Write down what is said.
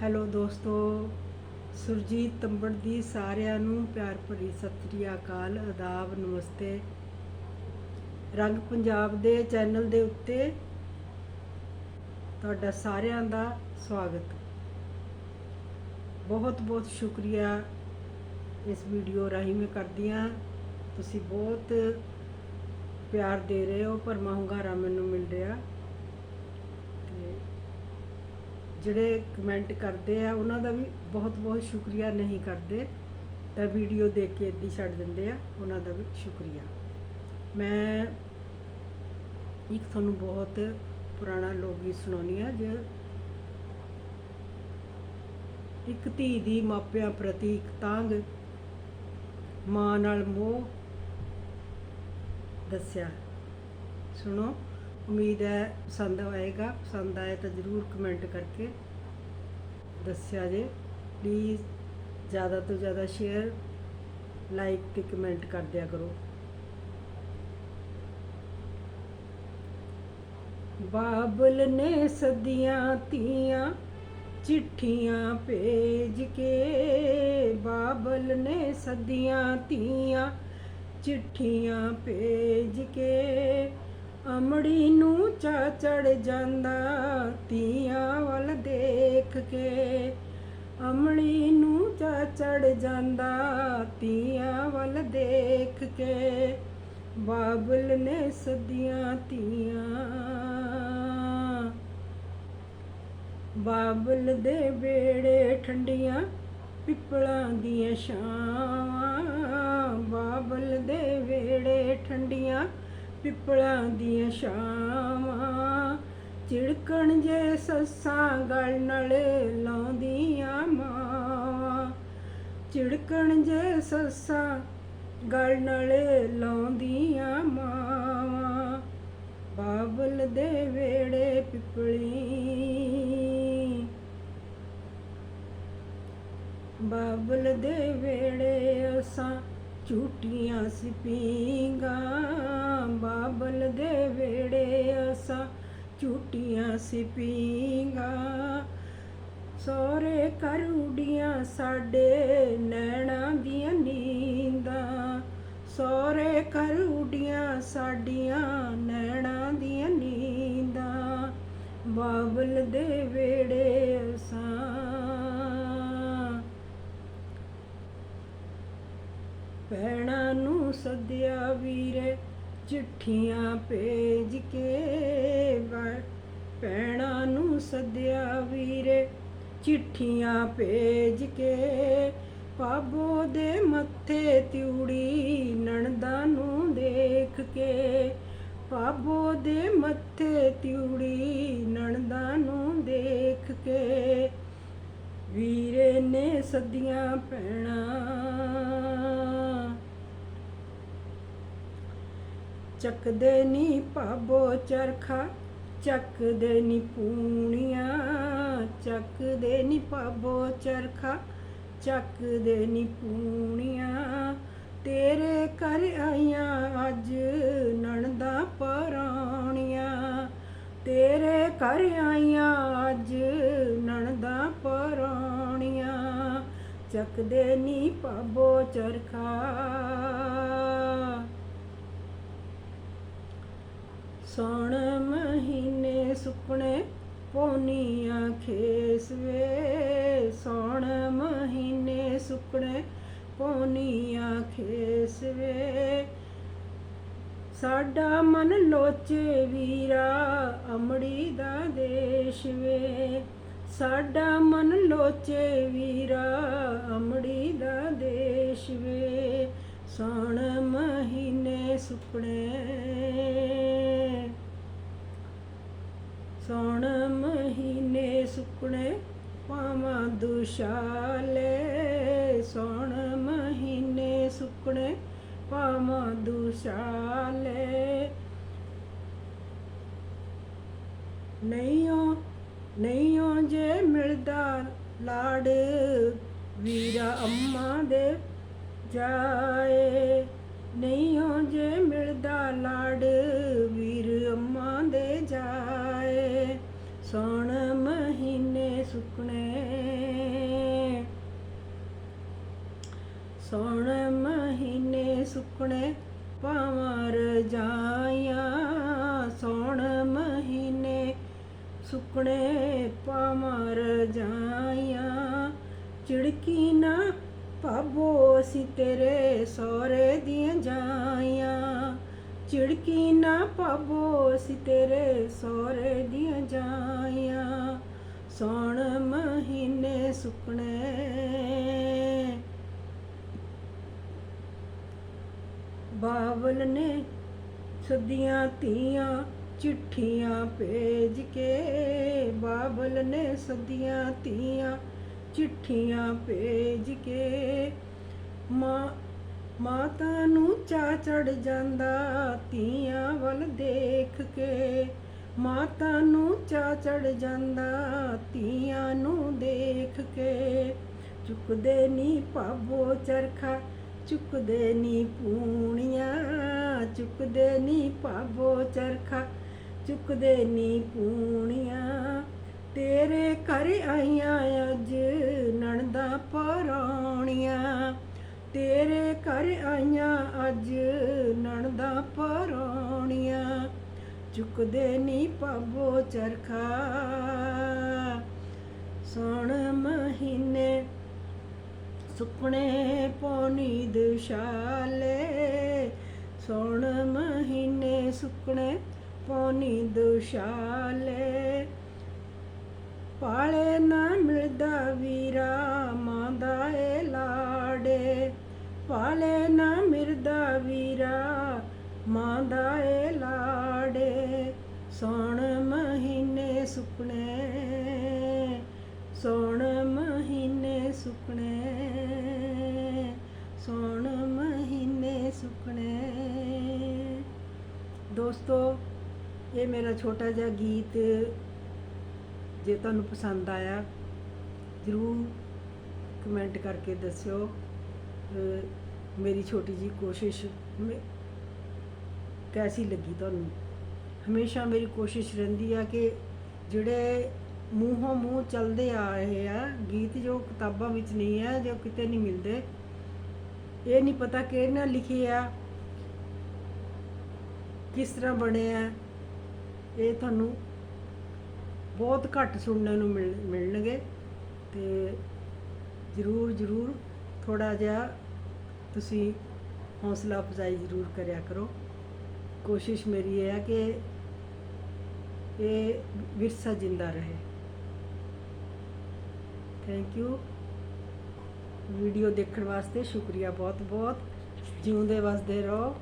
Hello ਦੋਸਤੋ, ਸੁਰਜੀਤ ਤੰਬੜ ਦੀ ਸਾਰਿਆਂ ਨੂੰ ਪਿਆਰ ਭਰੀ ਸਤਿ ਸ੍ਰੀ ਅਕਾਲ ਆਦਾਬ ਨਮਸਤੇ। ਰੰਗ ਪੰਜਾਬ ਦੇ ਚੈਨਲ ਦੇ ਉੱਤੇ ਤੁਹਾਡਾ ਸਾਰਿਆਂ ਦਾ ਸਵਾਗਤ। ਬਹੁਤ ਬਹੁਤ ਸ਼ੁਕਰੀਆ ਇਸ ਵੀਡੀਓ ਰਾਹੀਂ ਮੈਂ ਕਰਦੀ ਹਾਂ। ਤੁਸੀਂ ਬਹੁਤ ਪਿਆਰ ਦੇ ਰਹੇ ਹੋ, ਪਰ ਹੁੰਗਾਰਾ ਮੈਨੂੰ ਮਿਲ ਰਿਹਾ ਤੇ ਜਿਹੜੇ ਕਮੈਂਟ ਕਰਦੇ ਆ, ਉਹਨਾਂ ਦਾ ਵੀ ਬਹੁਤ ਬਹੁਤ ਸ਼ੁਕਰੀਆ ਨਹੀਂ ਕਰਦੇ। ਤਾਂ ਵੀਡੀਓ ਦੇਖ ਕੇ ਇੱਦੀ ਛੱਡ ਦਿੰਦੇ ਆ, ਉਹਨਾਂ ਦਾ ਵੀ ਸ਼ੁਕਰੀਆ। ਮੈਂ ਇੱਕ ਤੁਹਾਨੂੰ ਬਹੁਤ ਪੁਰਾਣਾ ਲੋਕ ਗੀਤ ਸੁਣਾਉਣੀ ਆ ਜੇ ਇੱਕ ਧੀ ਦੀ ਮਾਪਿਆਂ ਪ੍ਰਤੀ ਇੱਕ ਤਾਂਗ ਮਾਂ ਨਾਲ ਮੋਹ ਦੱਸਿਆ। ਸੁਣੋ। ਉਮੀਦ ਹੈ ਪਸੰਦ ਆਏਗਾ। ਪਸੰਦ ਆਏ ਤਾਂ ਜਰੂਰ ਕਮੈਂਟ ਕਰਕੇ ਦੱਸਿਆ ਜੇ। ਪਲੀਜ਼ ਜ਼ਿਆਦਾ ਤੋਂ ਜ਼ਿਆਦਾ ਸ਼ੇਅਰ ਲਾਈਕ ਤੇ ਕਮੈਂਟ ਕਰ ਦਿਆ ਕਰੋ। ਬਾਬਲ ਨੇ ਸਦੀਆਂ ਤੀਆਂ ਚਿੱਠੀਆਂ ਭੇਜ ਕੇ, ਬਾਬਲ ਨੇ ਸਦੀਆਂ ਤੀਆਂ ਚਿੱਠੀਆਂ ਭੇਜ ਕੇ ਅਮੜੀ ਨੂੰ ਚਾ ਚੜ ਜਾਂਦਾ ਤੀਆਂ ਵੱਲ ਦੇਖ ਕੇ। ਅਮੜੀ ਨੂੰ ਚਾ ਚੜ ਜਾਂਦਾ ਤੀਆਂ ਵੱਲ ਦੇਖ ਕੇ। ਬਾਬਲ ਨੇ ਸਦੀਆਂ ਤੀਆਂ ਬਾਬਲ ਦੇ ਬੇੜੇ ਠੰਡੀਆਂ ਪਿੱਪਲਾਂ ਦੀਆਂ ਛਾਵਾਂ। ਬਾਬਲ ਦੇ ਵੇੜੇ ਠੰਡੀਆਂ ਪਿੱਪਲਾਂ ਦੀਆਂ ਛਾਵਾਂ ਚਿੜਕਣ ਜੇ ਸੱਸਾਂ ਗਲ ਨਾਲ ਲਾਉਂਦੀਆਂ ਮਾਵਾਂ। ਚਿੜਕਣ ਜੇ ਸੱਸਾਂ ਗਲ ਨਾਲ ਲਾਉਂਦੀਆਂ ਮਾਵਾਂ। ਬਾਬਲ ਦੇ ਵੇੜੇ ਪਿੱਪਲੀ। ਬਾਬਲ ਦੇ ਵੇੜੇ ਅਸਾਂ ਝੂਟੀਆਂ ਸੀ ਬਾਬਲ ਦੇ ਵੇੜੇ ਅਸਾਂ ਝੂਟੀਆਂ ਸੀ ਪੀਂਗਾ ਸੋਰੇ ਕਰ ਸਾਡੇ ਨੈਣਾ ਦੀਆਂ ਨੀਂਦਾਂ। ਸੋਰੇ ਕਰੂੜੀਆਂ ਸਾਡੀਆਂ ਨੈਣਾ ਦੀਆਂ ਨੀਂਦਾਂ। ਬਾਬਲ ਦੇ ਵੇੜੇ ਅਸਾਂ ਭੈਣਾਂ ਨੂੰ ਸੱਦਿਆ ਵੀਰੇ, ਚਿੱਠੀਆਂ ਭੇਜ ਕੇ ਭੈਣਾਂ ਨੂੰ ਸੱਦਿਆ ਵੀਰੇ, ਚਿੱਠੀਆਂ ਭੇਜ ਕੇ। ਪਾਬੋ ਦੇ ਮੱਥੇ ਤਿਉੜੀ ਨਣਦਾ ਨੂੰ ਦੇਖ ਕੇ। ਪਾਬੋ ਦੇ ਮੱਥੇ ਤਿਉੜੀ ਨਣਦਾ ਨੂੰ ਦੇਖ ਕੇ। ਵੀਰੇ ਨੇ ਸੱਦੀਆਂ ਪੈਣਾ ਚੱਕਦੇ ਨੀ ਪਾਬੋ ਚਰਖਾ, ਚੱਕਦੇ ਨੀ ਪੂਣੀਆਂ, ਚੱਕਦੇ ਨੀ ਪਾਬੋ ਚਰਖਾ, ਚੱਕਦੇ ਨੀ ਪੂਣੀਆਂ। ਤੇਰੇ ਘਰ ਆਈਆਂ ਅੱਜ ਨਣਦਾ ਪਰਾਣੀਆਂ। ਤੇਰੇ ਘਰ ਆਈਆਂ ਅੱਜ ਨਣਦਾ ਪਰਾਣੀਆਂ। ਚੱਕਦੇ ਨੀ ਪਾਬੋ ਚਰਖਾ। ਸੌਣ ਮਹੀਨੇ ਸੁਪਨੇ ਪੋਨੀਆਂ ਖੇਸਵੇ ਸੌਣ ਮਹੀਨੇ ਸੁਪਨੇ ਪੋਨੀਆਂ ਖੇਸਵੇ ਸਾਡਾ ਮਨ ਲੋਚੇ ਵੀਰਾ, ਅਮੜੀ ਦਾ ਦੇਸ਼ ਵੇ। ਸਾਡਾ ਮਨ ਲੋਚੇ ਵੀਰਾ, ਅਮੜੀ ਦਾ ਦੇਸ਼ ਵੇ। ਸੌਣ ਮਹੀਨੇ ਸੁਪਨੇ ਸੌਣ ਮਹੀਨੇ ਸੁਪਨੇ ਪਾਵਾਂ ਦੁਸ਼ਾਲੇ, ਸੌਣ ਮਹੀਨੇ ਸੁਪਨੇ ਪਾਵਾਂ ਦੁਸ਼ਾਲੇ। ਨਹੀਂਓ ਨਹੀਂਓ ਜੇ ਮਿਲਦਾ ਲਾੜ ਵੀਰਾ ਅੰਮਾ ਦੇ ਜਾਏ। ਨਹੀਂਓ ਜੇ ਮਿਲਦਾ ਲਾੜ ਵੀਰ ਅੰਮਾ ਦੇ ਜਾਏ। ਸੌਣ ਸੁਖਣੇ ਸੋਣ ਮਹੀਨੇ ਸੁਖਣੇ ਪਾਵਰ ਜਾਇਆ ਸੋਣ ਮਹੀਨੇ ਸੁਕਣੇ ਪਾਵਰ ਜਾਇਆ ਚਿੜਕੀ ਨਾ ਪਾਬੋ ਸੀ ਤੇਰੇ ਸੋਰੇ ਦੀਆਂ ਜਾਇਆ ਚਿੜਕੀ ਨਾ ਪਾਬੋ ਸੀ ਤੇਰੇ ਸੋਰੇ ਦੀਆਂ ਜਾਇਆ ਸੌਣ ਮਹੀਨੇ ਸੁਕਣੇ। ਬਾਵਲ ਨੇ ਸਦੀਆਂ ਧੀਆਂ ਚਿੱਠੀਆਂ ਭੇਜ ਕੇ ਬਾਬਲ ਨੇ ਸਦੀਆਂ ਧੀਆਂ ਚਿੱਠੀਆਂ ਭੇਜ ਕੇ, ਮਾਂ, ਮਾਤਾ ਨੂੰ ਚਾ ਚੜ ਜਾਂਦਾ ਧੀਆਂ ਵੱਲ ਦੇਖ ਕੇ। ਮਾਤਾ ਨੂੰ ਚਾ ਚੜ ਜਾਂਦਾ, ਧੀਆਂ ਨੂੰ ਦੇਖ ਕੇ। ਚੁੱਕਦੇ ਨੀ ਪਾਬੋ ਚਰਖਾ, ਚੁੱਕਦੇ ਨੀ ਪੂਣੀਆਂ, ਚੁੱਕਦੇ ਨੀ ਪਾਬੋ ਚਰਖਾ, ਚੁੱਕਦੇ ਨੀ ਪੂਣੀਆਂ। ਤੇਰੇ ਘਰ ਆਈਆਂ ਅੱਜ ਨਣਦਾ ਪਰੌਣੀਆਂ। ਤੇਰੇ ਘਰ ਆਈਆਂ ਅੱਜ ਨਣਦਾ ਪਰੌਣੀਆਂ ਚੁੱਕਦੇ ਨਹੀਂ ਪਾਬੋ ਚਰਖਾ। ਸੋਣ ਮਹੀਨੇ ਸੁਪਨੇ ਪੌਣੀ ਦੁਸ਼ਾਲੇ ਸੌਣ ਮਹੀਨੇ ਸੁਪਨੇ ਪੌਣੀ ਦੁਸ਼ਾਲੇ ਪਾਲੇ ਨਾ ਮਿਲਦਾ ਵੀਰਾ, ਮਾਂ ਦਾ ਏ ਲਾੜੇ। ਪਾਲੇ ਨਾ ਮਿਲਦਾ ਵੀਰਾ, ਮਾਂ ਦਾ ਏ ਲਾੜੇ ਸੋਣ ਮਹੀਨੇ ਸੁਪਨੇ, ਸੋਣ ਮਹੀਨੇ ਸੁਪਨੇ, ਸੋਣ ਮਹੀਨੇ ਸੁਪਨੇ। ਦੋਸਤੋ, ਇਹ ਮੇਰਾ ਛੋਟਾ ਜਿਹਾ ਗੀਤ ਜੇ ਤੁਹਾਨੂੰ ਪਸੰਦ ਆਇਆ, ਜ਼ਰੂਰ ਕਮੈਂਟ ਕਰਕੇ ਦੱਸਿਓ। ਮੇਰੀ ਛੋਟੀ ਜੀ ਕੋਸ਼ਿਸ਼, ਮੇ- ਕੈਸੀ ਲੱਗੀ ਤੁਹਾਨੂੰ? ਹਮੇਸ਼ਾ ਮੇਰੀ ਕੋਸ਼ਿਸ਼ ਰਹਿੰਦੀ ਆ ਕਿ ਜਿਹੜੇ ਮੂੰਹੋਂ ਮੂੰਹ ਚੱਲਦੇ ਆ ਰਹੇ ਆ, ਗੀਤ ਜੋ ਕਿਤਾਬਾਂ ਵਿੱਚ ਨਹੀਂ ਹੈ ਜੋ ਕਿਤੇ ਨਹੀਂ ਮਿਲਦੇ, ਇਹ ਨਹੀਂ ਪਤਾ ਕਿਹਨੇ ਲਿਖੇ ਆ, ਕਿਸ ਤਰ੍ਹਾਂ ਬਣੇ ਆ, ਇਹ ਤੁਹਾਨੂੰ ਬਹੁਤ ਘੱਟ ਸੁਣਨ ਨੂੰ ਮਿਲ, ਮਿਲਣਗੇ ਤੇ ਜ਼ਰੂਰ ਜ਼ਰੂਰ ਥੋੜਾ ਜਿਹਾ ਤੁਸੀਂ ਹੌਸਲਾ ਅਫਜ਼ਾਈ ਜ਼ਰੂਰ ਕਰਿਆ ਕਰੋ। ਕੋਸ਼ਿਸ਼ ਮੇਰੀ ਇਹ ਹੈ ਕਿ ਇਹ ਵਿਰਸਾ ਜਿੰਦਾ ਰਹੇ। ਥੈਂਕ ਯੂ ਵੀਡੀਓ ਦੇਖਣ ਵਾਸਤੇ ਸ਼ੁਕਰੀਆ ਬਹੁਤ ਬਹੁਤ ਜਿਉਂਦੇ ਵਸਦੇ ਰਹੋ।